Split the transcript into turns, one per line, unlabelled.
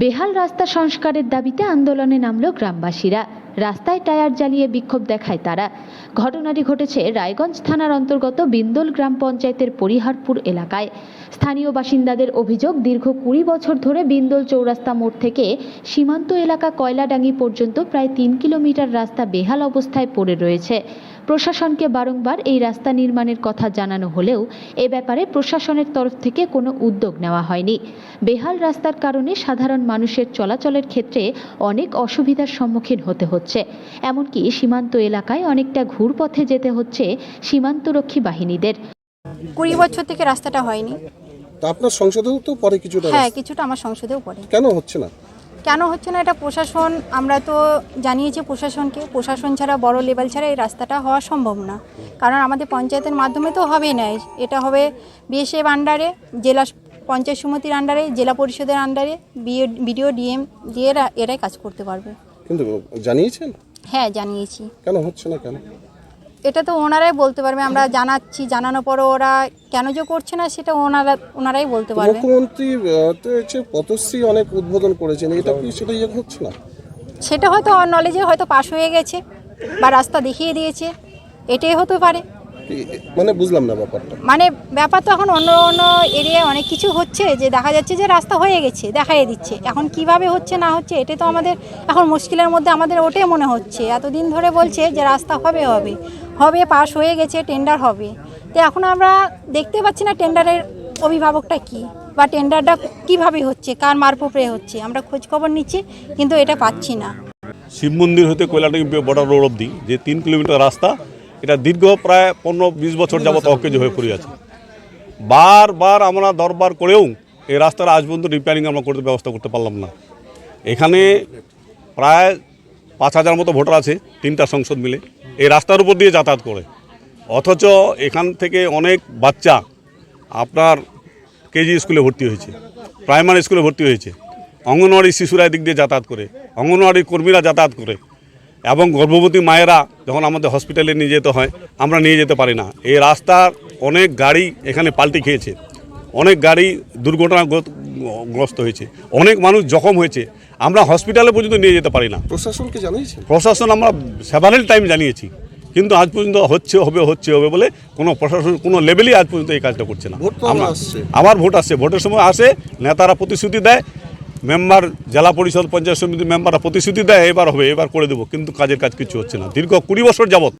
বেহাল রাস্তা সংস্কারের দাবিতে আন্দোলনে নামল গ্রামবাসীরা। রাস্তায় টায়ার জ্বালিয়ে বিক্ষোভ দেখায় তারা। ঘটনাটি ঘটেছে রায়গঞ্জ থানার অন্তর্গত বিন্দোল গ্রাম পঞ্চায়েতের পরিহারপুর এলাকায়। স্থানীয় বাসিন্দাদের অভিযোগ, দীর্ঘ কুড়ি বছর ধরে বিন্দোল চৌরাস্তা মোড় থেকে সীমান্ত এলাকা কয়লাডাঙ্গি পর্যন্ত প্রায় তিন কিলোমিটার রাস্তা বেহাল অবস্থায় পড়ে রয়েছে। প্রশাসনকে বারংবার এই রাস্তা নির্মাণের কথা জানানো হলেও এ ব্যাপারে প্রশাসনের তরফ থেকে কোনো উদ্যোগ নেওয়া হয়নি। বেহাল রাস্তার কারণে সাধারণ মানুষের চলাচলের ক্ষেত্রে অনেক অসুবিধার সম্মুখীন হতে হচ্ছে। এমনকি সীমান্ত এলাকায় অনেকটা ঘুরপথে যেতে হচ্ছে সীমান্তরক্ষী বাহিনীদের।
কুড়ি বছর থেকে রাস্তাটা হয়নি।
তা আপনার সংসদেও তো পরে কিছুটা
হ্যাঁ কিছুটা আমার সংসদেও পড়ে
কেন হচ্ছে না?
কেন হচ্ছে না এটা প্রশাসন? আমরা তো জানিয়েছি প্রশাসনকে প্রশাসন ছাড়া বড় লেভেল ছাড়া এই রাস্তাটা হওয়া সম্ভব না। কারণ আমাদের পঞ্চায়েতের মাধ্যমে তো হবে না। এটা হবে বিএসএফ আন্ডারে জেলা পঞ্চায়েত সমিতির আন্ডারে জেলা পরিষদের আন্ডারে বিডিও ডিএম দিয়ে এরা এরাই কাজ করতে পারবে।
কিন্তু জানিয়েছেন?
হ্যাঁ জানিয়েছি।
কেন হচ্ছে না কেন?
এটা তো ওনারাই বলতে পারবে আমরা জানাচ্ছি জানানোর পরও ওরা কেন যে করছে না সেটা ওনারা ওনারাই বলতে পারবে।
মুখ্যমন্ত্রী তো হচ্ছে পথশ্রী অনেক উদ্বোধন করেছেন এটা কি সেটা ইয়ে হচ্ছে না?
সেটা হয়তো নলেজে হয়তো পাশ হয়ে গেছে বা রাস্তা দেখিয়ে দিয়েছে এটাই হতে পারে।
মানে বুঝলাম না ব্যাপারটা।
মানে ব্যাপার তো এখন অন্য অন্য এরিয়ায় অনেক কিছু হচ্ছে যে দেখা যাচ্ছে যে রাস্তা হয়ে গেছে দেখাই দিচ্ছে। এখন কীভাবে হচ্ছে না হচ্ছে এটা তো আমাদের এখন মুশকিলের মধ্যে আমাদের ওটাই মনে হচ্ছে। এতদিন ধরে বলছে যে রাস্তা হবে হবে। হবে পাশ হয়ে গেছে টেন্ডার হবে। তো এখন আমরা দেখতে পাচ্ছি না টেন্ডারের অভিভাবকটা কি বা টেন্ডারটা কীভাবে হচ্ছে কার মারফতে হচ্ছে। আমরা খোঁজ খবর নিচ্ছি কিন্তু এটা পাচ্ছি না।
শিব মন্দির হতে কৈলাটি বর্ডার রোড অবধি যে তিন কিলোমিটার রাস্তা এটা দীর্ঘ প্রায় পনেরো বিশ বছর যাবত অকেজ হয়ে পড়ে আছে। বারবার আমরা দরবার করেও এই রাস্তার আজ পর্যন্ত রিপেয়ারিং আমরা করতে ব্যবস্থা করতে পারলাম না। এখানে প্রায় পাঁচ হাজার মতো ভোটার আছে, তিনটা সংসদ মিলে। এই রাস্তার উপর দিয়ে যাতায়াত করে। অথচ এখান থেকে অনেক বাচ্চা আপনার কেজি স্কুলে ভর্তি হয়েছে, প্রাইমারি স্কুলে ভর্তি হয়েছে। অঙ্গনওয়াড়ি শিশুরা এদিক দিয়ে যাতায়াত করে, অঙ্গনওয়াড়ি কর্মীরা যাতায়াত করে এবং গর্ভবতী মায়েরা যখন আমাদের হসপিটালে নিয়ে যেতে হয় আমরা নিয়ে যেতে পারি না। এই রাস্তার অনেক গাড়ি এখানে পাল্টি খেয়েছে। অনেক গাড়ি দুর্ঘটনাগ্রস্ত হয়েছে। অনেক মানুষ জখম হয়েছে। আমরা হসপিটালে পর্যন্ত নিয়ে যেতে পারি না।
প্রশাসনকে জানিয়েছেন
প্রশাসন আমরা সেভারেল টাইম জানিয়েছি। কিন্তু আজ পর্যন্ত হচ্ছে হবে হচ্ছে হবে বলে কোনো প্রশাসন কোনো লেভেলই আজ পর্যন্ত এই কাজটা করছে না। আবার ভোট আসছে। ভোটের সময় আসে নেতারা প্রতিশ্রুতি দেয় মেম্বার, জেলা পরিষদ, পঞ্চায়েত সমিতি মেম্বাররা প্রতিশ্রুতি দেয়, এবার হবে, এবার করে দেবো, কিন্তু কাজের কাজ কিছু হচ্ছে না। দীর্ঘ কুড়ি বছর যাবত